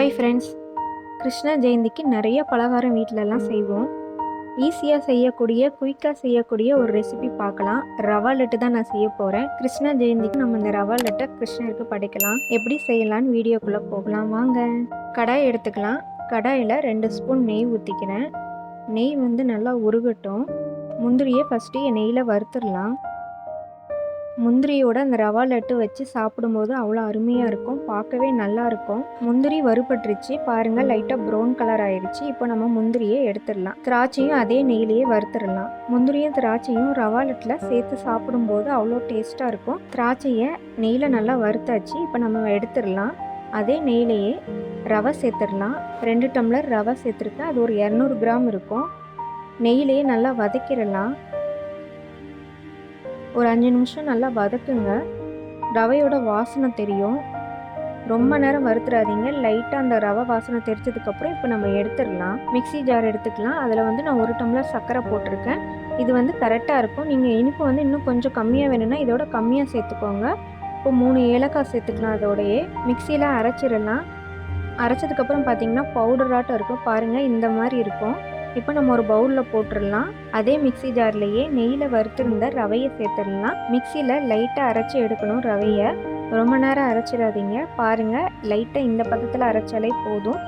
Hi friends Krishna ஜெயந்திக்கு நிறைய பலகாரம் வீட்டிலலாம் செய்வோம். ஈஸியாக செய்யக்கூடிய குயிக்காக செய்யக்கூடிய ஒரு ரெசிபி பார்க்கலாம். ரவா லட்டு தான் நான் செய்ய போகிறேன் கிருஷ்ண ஜெயந்திக்கு நம்ம இந்த ரவா லட்டை கிருஷ்ணருக்கு படைக்கலாம். எப்படி செய்யலான்னு வீடியோக்குள்ளே போகலாம். வாங்க. கடாய் எடுத்துக்கலாம். கடாயில் ரெண்டு ஸ்பூன் நெய் ஊற்றிக்கிறேன் நெய் வந்து நல்லா உருகட்டும். முந்திரியை ஃபஸ்ட்டு நெய்யில் வறுத்துடலாம். முந்திரியோட அந்த ரவா லட்டு வச்சு சாப்பிடும்போது அவ்வளோ அருமையாக இருக்கும். பார்க்கவே நல்லா இருக்கும். முந்திரி வறுபட்டுருச்சு. பாருங்கள் லைட்டாக ப்ரௌன் கலர் ஆயிடுச்சு இப்போ நம்ம முந்திரியை எடுத்துடலாம். திராட்சையும் அதே நெய்லேயே வறுத்துடலாம். முந்திரியும் திராட்சையும் ரவா லட்டில் சேர்த்து சாப்பிடும்போது அவ்வளோ டேஸ்ட்டாக இருக்கும். திராட்சையை நெய்யில் நல்லா வறுத்தாச்சு. இப்போ நம்ம எடுத்துடலாம். அதே நெய்லையே ரவை சேர்த்துடலாம். ரெண்டு டம்ளர் ரவை சேர்த்துருக்கேன். அது ஒரு இரநூறு கிராம் இருக்கும். நெய்யிலேயே நல்லா வதக்கிடலாம். ஒரு அஞ்சு நிமிஷம் நல்லா வதக்குங்க. ரவையோட வாசனை தெரியும். ரொம்ப நேரம் வறுத்துறாதீங்க. லைட்டாக அந்த ரவை வாசனை தெரிச்சதுக்கப்புறம் இப்போ நம்ம எடுத்துடலாம். மிக்சி ஜார் எடுத்துக்கலாம். அதில் வந்து நான் ஒரு டம்ளர் சர்க்கரை போட்டிருக்கேன். இது வந்து கரெக்டாக இருக்கும். நீங்கள் இனிப்பு வந்து இன்னும் கொஞ்சம் கம்மியாக வேணும்னா இதோட கம்மியாக சேர்த்துக்கோங்க. இப்போ மூணு ஏலக்காய் சேர்த்துக்கலாம் அதோடையே. மிக்சியில் அரைச்சிடலாம். அரைச்சதுக்கப்புறம் பார்த்தீங்கன்னா பவுடராட்டம் இருக்கும். பாருங்கள் இந்த மாதிரி இருக்கும். இப்போ நம்ம ஒரு பவுலில் போட்டுடலாம் அதே மிக்சி ஜார்லேயே நெய்யில் வறுத்திருந்த ரவையை சேர்த்துடலாம். மிக்சியில் லைட்டாக அரைச்சி எடுக்கணும் ரவையை. ரொம்ப நேரம் அரைச்சிடாதீங்க. பாருங்கள் லைட்டாக இந்த பதத்தில் அரைச்சாலே போதும்.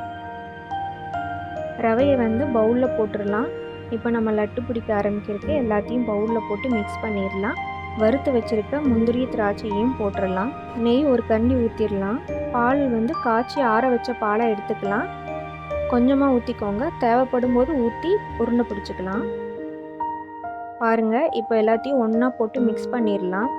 ரவையை வந்து பவுலில் போட்டுடலாம். இப்போ நம்ம லட்டு பிடிக்க ஆரம்பிக்கிறதுக்கு எல்லாத்தையும் பவுலில் போட்டு மிக்ஸ் பண்ணிடலாம். வறுத்து வச்சுருக்க முந்திரி திராட்சையும் போட்டுடலாம். நெய் ஒரு கண்டி ஊற்றிடலாம் பால் வந்து காய்ச்சி ஆற வச்ச பாலை எடுத்துக்கலாம். கொஞ்சமாக ஊற்றிக்கோங்க தேவைப்படும் போது ஊற்றி உருண்டை பிடிச்சிக்கலாம். பாருங்கள் இப்போ எல்லாத்தையும் ஒன்றா போட்டு மிக்ஸ் பண்ணிடலாம்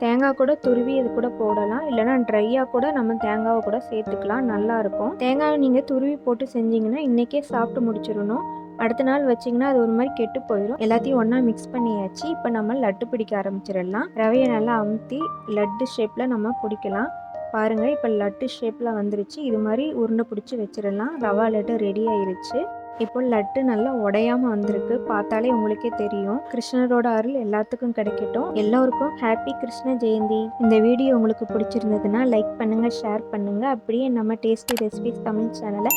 தேங்காய் கூட துருவி இது கூட போடலாம். இல்லைனா ட்ரையாக கூட நம்ம தேங்காவை கூட சேர்த்துக்கலாம். நல்லாயிருக்கும் தேங்காயை நீங்கள் துருவி போட்டு செஞ்சிங்கன்னா இன்றைக்கே சாப்பிட்டு முடிச்சிடணும். அடுத்த நாள் வச்சிங்கன்னா அது ஒரு மாதிரி கெட்டு போயிடும் எல்லாத்தையும் ஒன்றா மிக்ஸ் பண்ணியாச்சு. இப்போ நம்ம லட்டு பிடிக்க ஆரம்பிச்சிடலாம். ரவையை நல்லா அமுத்தி லட்டு ஷேப்பில் நம்ம பிடிக்கலாம். பாருங்கள் இப்போ லட்டு ஷேப்பில் வந்துருச்சு. இது மாதிரி உருண்டை பிடிச்சி வச்சிடலாம். ரவா லட்டு ரெடி ஆயிருச்சு. இப்போ லட்டு நல்லா உடையாமல் வந்திருக்கு. பார்த்தாலே உங்களுக்கே தெரியும். கிருஷ்ணரோட அருள் எல்லாத்துக்கும் கிடைக்கட்டும். எல்லோருக்கும் ஹாப்பி கிருஷ்ண ஜெயந்தி. இந்த வீடியோ உங்களுக்கு பிடிச்சிருந்ததுன்னா லைக் பண்ணுங்கள் ஷேர் பண்ணுங்கள் அப்படியே நம்ம டேஸ்டி ரெசிபிஸ் தமிழ் சேனலை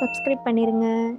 சப்ஸ்கிரைப் பண்ணிடுங்க